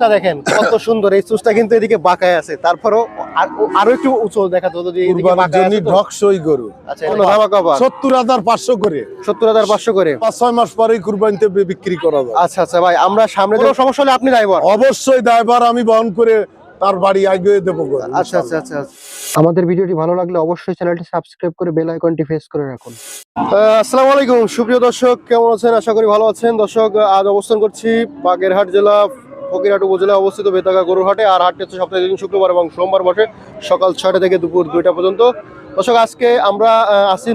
টা দেখেন কত সুন্দর এই চুষটা কিন্তু এদিকে বাঁকায় আছে। তারপরও আরও একটু উঁচু দেখা তো যদি। ঢকসই গরু। আচ্ছা সত্তর হাজার পাঁচশো করে। সত্তর হাজার পাঁচশো করে। পাঁচ ছয় মাস পরেই কুরবানিতে বিক্রি করা যায়। আচ্ছা আচ্ছা ভাই আমরা সামনে কোনো সমস্যা হলে আপনি ড্রাইভার অবশ্যই দায়ভার আমি বহন করে তার বাড়ি আগিয়ে দেবো আচ্ছা আচ্ছা আচ্ছা আমাদের ভিডিওটি ভালো লাগলে অবশ্যই চ্যানেলটি সাবস্ক্রাইব করে বেল আইকনটি প্রেস করে রাখুন। আসসালামু আলাইকুম। সুপ্রিয় দর্শক কেমন আছেন? আশা করি ভালো আছেন। দর্শক আজ অবস্থান করছি বাগেরহাট জেলা ফকিরহাট উপজেলায় অবস্থিত বেতাগা গরুর হাটে আর হাটটি হচ্ছে সপ্তাহে দিন শুক্রবার এবং সোমবার বসে সকাল ছয়টা থেকে দুপুর দুইটা পর্যন্ত। দর্শক আজকে আমরা আছি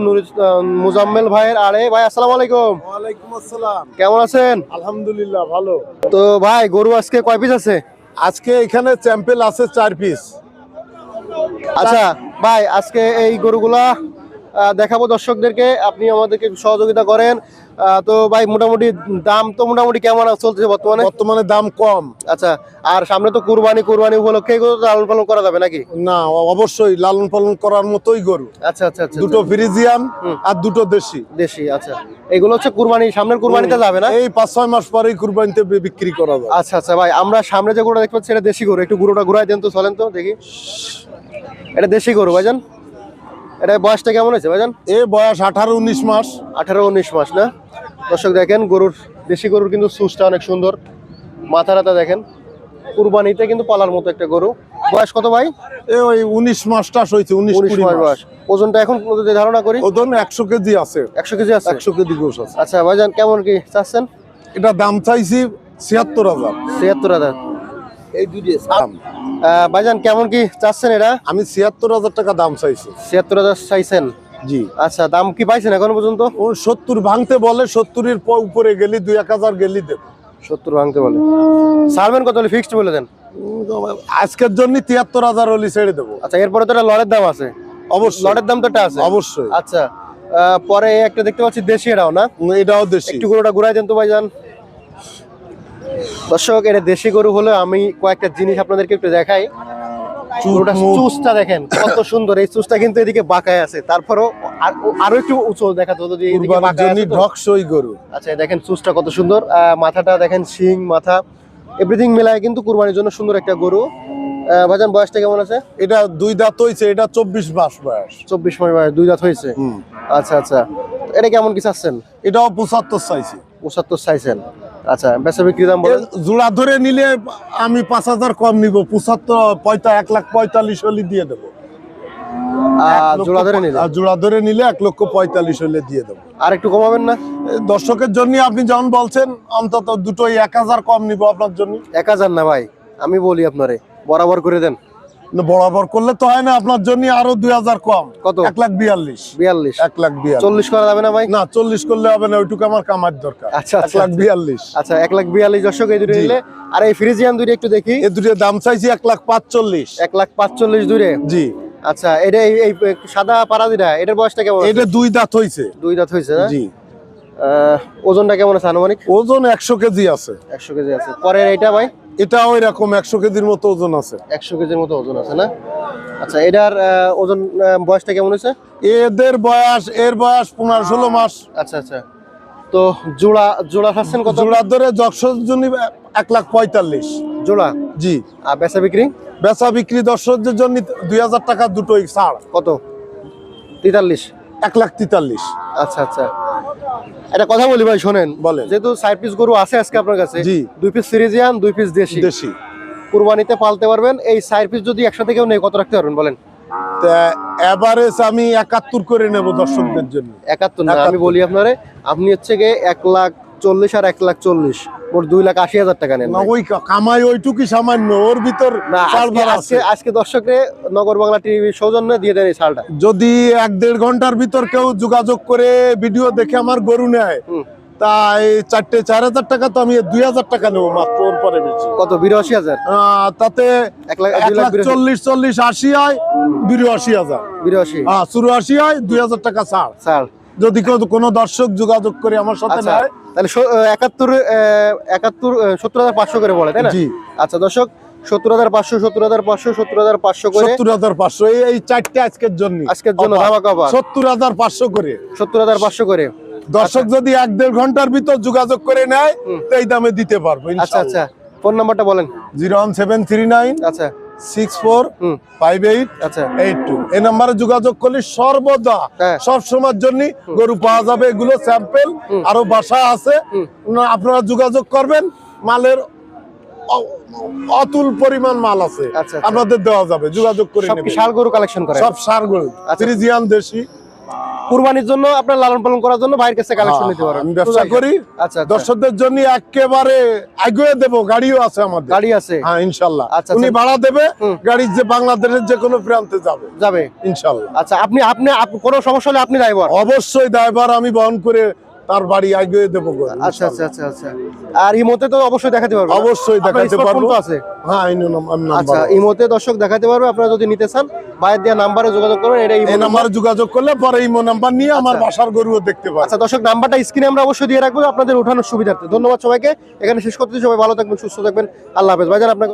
মুজাম্মেল ভাইয়ের আরে ভাই আসসালামু আলাইকুম। ওয়ালাইকুম আসসালাম। কেমন আছেন? আলহামদুলিল্লাহ ভালো। তো ভাই গরু আজকে কয় পিস আছে? আজকে এখানে চ্যাম্পেল আছে চার পিস আচ্ছা ভাই আজকে এই গরুগুলা দেখাবো দর্শকদেরকে। আপনি আমাদেরকে সহযোগিতা করেন। তো ভাই মোটামুটি দাম তো মোটামুটি কেমন চলছে বর্তমানে? বর্তমানে দাম কম। আচ্ছা আর সামনে তো কুরবানি কুরবানি উপলক্ষে লালন পালন করা যাবে নাকি? না অবশ্যই লালন পালন করার মতোই গরু। আচ্ছা আচ্ছা আচ্ছা দুটো ফ্রিজিয়ান আর দুটো দেশি। দেশি আচ্ছা। এগুলো হচ্ছে কুরবানি সামনের কুরবানিতে যাবে না? এই পাঁচ ছয় মাস পরেই কুরবানিতে বিক্রি করা যায় আচ্ছা আচ্ছা ভাই আমরা সামনে যে গরুটা দেখতে পাচ্ছি এটা দেশি গরু। একটু গরুটা ঘুরাই দেন তো চলেন তো দেখি। এটা দেশি গরু ভাইজান। এটা বয়সটা কেমন হয়েছে ভাইজান? এ বয়স আঠারো উনিশ মাস। আঠারো উনিশ মাস না? দর্শক দেখেন গরুর দেশি গরুর কিন্তু সুসটা অনেক সুন্দর। মাথা রাতা দেখেন কুরবানিতে কিন্তু পালার মতো একটা গরু। বয়স কত ভাই? ওই উনিশ মাসটা হয়েছে উনিশ উনিশ মাস বয়স। ওজনটা এখন যদি ধারণা করি? ওজন একশো কেজি আছে। একশো কেজি আছে? একশো কেজি গোস আছে। আচ্ছা ভাইজান কেমন কি চাচ্ছেন? এটা দাম চাইছি ছিয়াত্তর হাজার। ছিয়াত্তর হাজার। এই দুটি দাম। ভাইজান কেমন কি চাচ্ছেন এটা? আমি ছিয়াত্তর হাজার টাকা দাম চাইছি। ছিয়াত্তর হাজার চাইছেন। জি। আচ্ছা দাম কি পাইছেন এখনও পর্যন্ত? ও সত্তর ভাঙতে বলে সত্তরের উপরে গেলি দুই এক হাজার গেলি দেব সত্তর ভাঙতে বলে। ছাড়বেন কত ফিক্সড বলে দেন। আজকের জন্য তিয়াত্তর হাজার হলি ছেড়ে দেবো। আচ্ছা এরপরে তো একটা লড়ের দাম আছে। অবশ্যই। লটের দাম তো একটা আছে। অবশ্যই। আচ্ছা পরে একটা দেখতে পাচ্ছি দেশি এটাও না? এটাও দেশি। একটু গরুটা ঘুরাই দেন তো ভাইজান। দর্শক এটা দেশি গরু হলে আমি কয়েকটা জিনিস আপনাদেরকে একটু দেখাই। চুসটা দেখেন কত সুন্দর। এই চুসটা কিন্তু এদিকে বাঁকায় আছে। তারপরও আরও একটু উঁচু দেখা তো যদি কুরবানির জন্য ঢকসই গরু। আচ্ছা দেখেন চুসটা কত সুন্দর। মাথাটা দেখেন শিং মাথা। এভরিথিং মিলায় কিন্তু কুরবানির জন্য সুন্দর একটা গরু। আহ, ভাইজান বয়সটা কেমন আছে? এটা দুই দাঁত হইছে এটা চব্বিশ মাস বয়স। চব্বিশ মাস বয়স দুই দাঁত হয়েছে আচ্ছা আচ্ছা। এটা কেমন কি চাচ্ছেন? এটাও পঁচাত্তর চাইছি। পঁচাত্তর চাইছেন। আচ্ছা বেচা বিক্রি দাম বলেন। জোড়া ধরে নিলে আমি পাঁচ হাজার কম নিব পঁচাত্তর পঁয়তা এক লাখ পঁয়তাল্লিশ হলে দিয়ে দেবো। আর জোড়া ধরে নিলে? জোড়া ধরে নিলে এক লক্ষ পঁয়তাল্লিশ হলে দিয়ে দেবো। আর একটু কমাবেন না? দর্শকের জন্য আপনি যখন বলছেন অন্তত দুটোই এক হাজার কম নিব আপনার জন্য। এক হাজার না ভাই আমি বলি আপনারে বরাবর করে দেন। বরাবর করলে তো হয় না আপনার জন্য আরও দুই হাজার কম। কত? এক লাখ বিয়াল্লিশ। বিয়াল্লিশ। এক লাখ বিয়াল্লিশ। চল্লিশ করা যাবে না ভাই? না চল্লিশ করলে হবে না ওইটুকু আমার কামার দরকার। আচ্ছা, এক আচ্ছা, লাখ আচ্ছা। বিয়াল্লিশ। আচ্ছা এক লাখ বিয়াল্লিশ দর্শক এই দুটো। নিলে। আর এই ফ্রিজিয়ান দুটো একটু দেখি। এ দুটো দাম চাইছি এক লাখ পাঁচচল্লিশ। এক লাখ পাঁচচল্লিশ দূরে জি। আচ্ছা এটা এই এই সাদা পারাদিটা এটার বয়সটা কেমন এটা দুই দাঁত হইছে। দুই দাঁত হয়েছে না? জি। ওজনটা কেমন আছে আনুমানিক? ওজন একশো কেজি আছে। একশো কেজি আছে। পরের এটা ভাই? এটাও এরকম একশো কেজির মতো ওজন আছে। একশো কেজির মতো ওজন আছে না? আচ্ছা এটার ওজন বয়সটা কেমন হয়েছে? এদের বয়স এর বয়স পনেরো ষোলো মাস। আচ্ছা আচ্ছা। তো জোড়া জোড়া খাচ্ছেন কত? জোড়া ধরে জন্য এক লাখ পঁয়তাল্লিশ। জোড়া? জি। আর বেচা বিক্রি? বেচা বিক্রি দর্শকদের জন্য দুই হাজার টাকা দুটোই ছাড়। কত? তেতাল্লিশ। এক লাখ তেতাল্লিশ। আচ্ছা আচ্ছা। একটা কথা বলি ভাই শোনেন। বলেন। যেহেতু চার পিস গরু আছে আজকে আপনার কাছে জি। দুই পিস সিরিজিয়ান দুই পিস দেশি। দেশি। কুরবানিতে পালতে পারবেন। এই চার পিস যদি একসাথে কেউ নেই কত রাখতে পারবেন বলেন? এভারেজ আমি একাত্তর করে নেব দর্শকদের জন্য। একাত্তর আমি বলি আপনারে আপনি হচ্ছে গিয়ে এক লাখ চল্লিশ আর এক লাখ চল্লিশ। মোট দুই লাখ আশি হাজার টাকা নেন ওই কামাই ওইটুকুই সামান্য ওর ভিতর আজকে আজকে দর্শকরে নগর বাংলা টিভি সৌজন্যে দিয়ে দেন এই শালটা যদি এক দেড় ঘণ্টার ভিতর কেউ যোগাযোগ করে ভিডিও দেখে আমার গরু নেয় তাই চারটে চার হাজার টাকা তো আমি দুই হাজার টাকা নেব মাত্র ওর পরে বেশি। কত বিরাশি হাজার? তাতে এক লাখ চল্লিশ চল্লিশ আশি হয় বিরাশি হাজার। বিরাশি। হ্যাঁ চুরাশি হয় দুই হাজার টাকা ছাড়। স্যার যদি কোনো দর্শক যোগাযোগ করে আমার সাথে আচ্ছা নেয়। তাহলে একাত্তর একাত্তর সত্তর হাজার পাঁচশো করে বলে তাই না? জি। আচ্ছা দর্শক সত্তর হাজার পাঁচশো সত্তর হাজার পাঁচশো সত্তর হাজার পাঁচশো করে। সত্তর হাজার পাঁচশো এই চারটে আজকের জন্য। আজকের জন্য সত্তর হাজার পাঁচশো করে। সত্তর হাজার পাঁচশো করে। দর্শক যদি এক দেড় ঘণ্টার ভিতর যোগাযোগ করে নেয় হুম। তো এই দামে দিতে পারব আচ্ছা। আচ্ছা। ফোন নাম্বারটা বলেন। Zero one seven three nine আচ্ছা। সিক্স ফোর ফাইভ এইট আচ্ছা। এইট টু এই নাম্বারে যোগাযোগ করলে সর্বদা হ্যাঁ। জন্য গরু পাওয়া যাবে। এগুলো স্যাম্পেল আরও বাসা আছে। আপনারা যোগাযোগ করবেন। মালের অতুল পরিমাণ মাল আছে। আচ্ছা, আচ্ছা। আপনাদের দেওয়া যাবে। যোগাযোগ করে সব কি গরু কালেকশন করে সব সার গরু। দেশি। কুরবানির জন্য আপনার লালন পালন করার জন্য ভাইয়ের কাছে কালেকশন হ্যাঁ, নিতে পারেন আমি ব্যবসা করি। আচ্ছা আচ্ছা। দর্শকদের জন্য একেবারে আগুয়ে দেবো গাড়িও আছে আমাদের। গাড়ি আছে? হ্যাঁ ইনশাল্লাহ। আচ্ছা, উনি আচ্ছা। ভাড়া দেবে গাড়ি গাড়ির যে বাংলাদেশের যে কোনো প্রান্তে যাবে। যাবে। ইনশাল্লাহ। আচ্ছা আপনি আপনি আপ- কোনো সমস্যা হলে আপনি ড্রাইভার অবশ্যই ড্রাইভার আমি বহন করে তার বাড়ি আগুয়ে দেবো আচ্ছা আচ্ছা আচ্ছা আচ্ছা। আর ইমোতে তো অবশ্যই দেখাতে পারবেন অবশ্যই দেখাতে পারব। আছে? হ্যাঁ আচ্ছা ইমোতে দর্শক দেখাতে পারবে আপনারা যদি নিতে চান দেওয়া নাম্বারে যোগাযোগ করবেন এটা এই নাম্বারে। যোগাযোগ করলে পরে ইমো নাম্বার নিয়ে আমার আচ্ছা। বাসার গরুও দেখতে আচ্ছা দর্শক নাম্বারটা স্ক্রিনে আমরা অবশ্যই দিয়ে রাখব আপনাদের উঠানোর সুবিধার্থে। ধন্যবাদ সবাইকে। এখানে শেষ করতে সবাই ভালো থাকবেন সুস্থ থাকবেন। আল্লাহ হাফেজ। ভাইজান আপনাকে